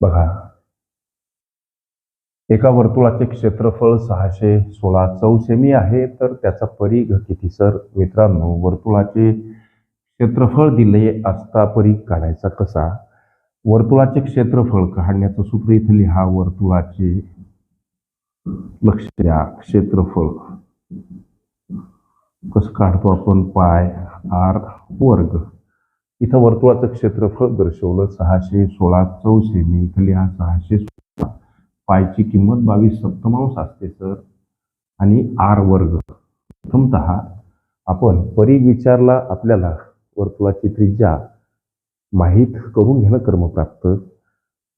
बघा. एका वर्तुळाचे क्षेत्रफळ सहाशे सोळा चौसेमी आहे तर त्याचा परिघ किती सर मित्रांनो वर्तुळाचे क्षेत्रफळ दिले असता परिघ काढायचा कसा? वर्तुळाचे क्षेत्रफळ काढण्याचं सूत्र इथे लिहा वर्तुळाचे लक्ष द्या क्षेत्रफळ. कसं काढतो आपण? पाय आर वर्ग. इथं वर्तुळाचं क्षेत्रफळ दर्शवलं. सहाशे सोळा चौसेमी इथं लिहा. सहाशे सोळा. पायची किंमत बावीस सप्तमांश असते सर. आणि आर वर्ग. प्रथमत आपण परिघ विचारला आपल्याला वर्तुळाची त्रिज्या माहीत करून घेणं कर्मप्राप्त.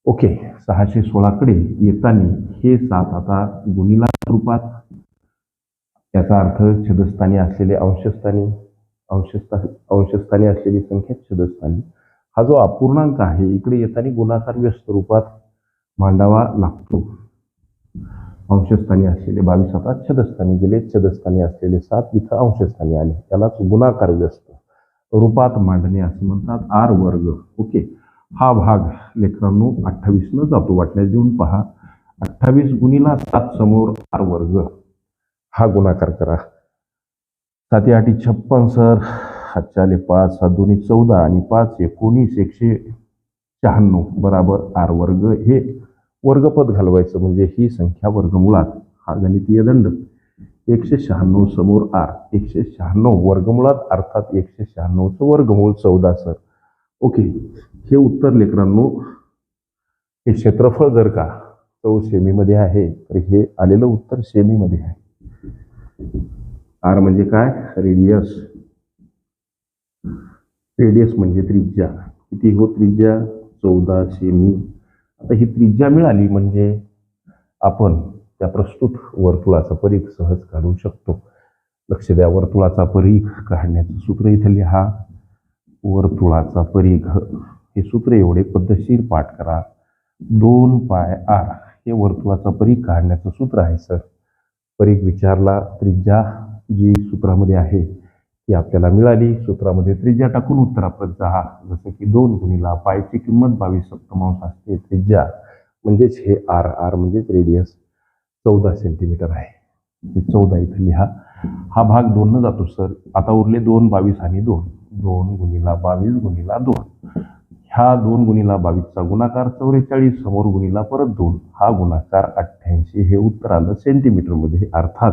ओके सहाशे सोळाकडे येताना हे सात आता गुणिला रूपात. याचा अर्थ छदस्थानी असलेले अंशस्थानी. अंशस्था अंशस्थानी असलेली संख्या छदस्थानी. हा जो अपूर्णांक आहे इकडे येताना गुणाकार व्यस्त रूपात मांडावा लागतो. अंशस्थानी असलेले बावीस आता छदस्थानी गेले छदस्थानी असलेले सात इथं अंशस्थानी आले. यालाच गुणाकार व्यस्त रूपात मांडणे असं म्हणतात आर वर्ग. ओके. हा भाग लेकरांनो अठ्ठावीसनं जातो. वाटल्यास देऊन पहा. अठ्ठावीस गुणीला सात समोर आर वर्ग. हा गुणाकार करा. साती आठी छप्पन सर हातच्या पाच सात दोन्ही चौदा आणि पाच एकोणीस एकशे शहाण्णव बराबर आर वर्ग. हे वर्गपद घालवायचं म्हणजे ही संख्या वर्गमुळात हा गणितीय दंड. एकशे शहाण्णव समोर आर एकशे शहाण्णव वर्गमुळात अर्थात एकशे शहाण्णवचं वर्गमूळ चौदा सर. ओके हे उत्तर लेकरांनो हे क्षेत्रफळ जर का चौ सेमीमध्ये आहे तर हे आलेलं उत्तर सेमीमध्ये आहे. आर म्हणजे काय? रेडियस रेडियस म्हणजे त्रिज्या. किती हो त्रिज्या? चौदाशे मी आता ही त्रिज्या मिळाली म्हणजे आपण त्या प्रस्तुत वर्तुळाचा परीख सहज काढू शकतो. लक्ष द्या वर्तुळाचा परीख काढण्याचं सूत्र इथे लिहा. वर्तुळाचा परीघ. हे सूत्र एवढे पद्धतशीर पाठ करा. दोन पाय आर. हे वर्तुळाचा परीघ काढण्याचं सूत्र आहे सर. परीघ विचारला त्रिज्या जी सूत्रामध्ये आहे ती आपल्याला मिळाली. सूत्रामध्ये त्रिज्या टाकून उत्तरापर्यंत जा जसं की दोन गुणीला पायची किंमत बावीस सप्तमांश असते त्रिज्या. म्हणजेच हे आर आर म्हणजेच रेडियस चौदा सेंटीमीटर आहे. हे चौदा इथं लिहा. हा भाग दोननं जातो सर. आता उरले दोन बावीस आणि दोन. दोन गुणीला बावीस गुणीला दोन. ह्या दोन गुणीला बावीसचा गुणाकार चौवेचाळीस समोर गुणीला परत दोन. हा गुणाकार अठ्ठ्याऐंशी हे उत्तर आलं सेंटीमीटरमध्ये अर्थात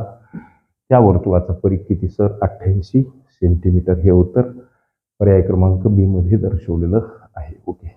त्या वर्तुळाचा परीघ किती सर? अठ्ठ्याऐंशी सेंटीमीटर हे उत्तर पर्याय क्रमांक बी मध्ये दर्शवलेलं आहे. ओके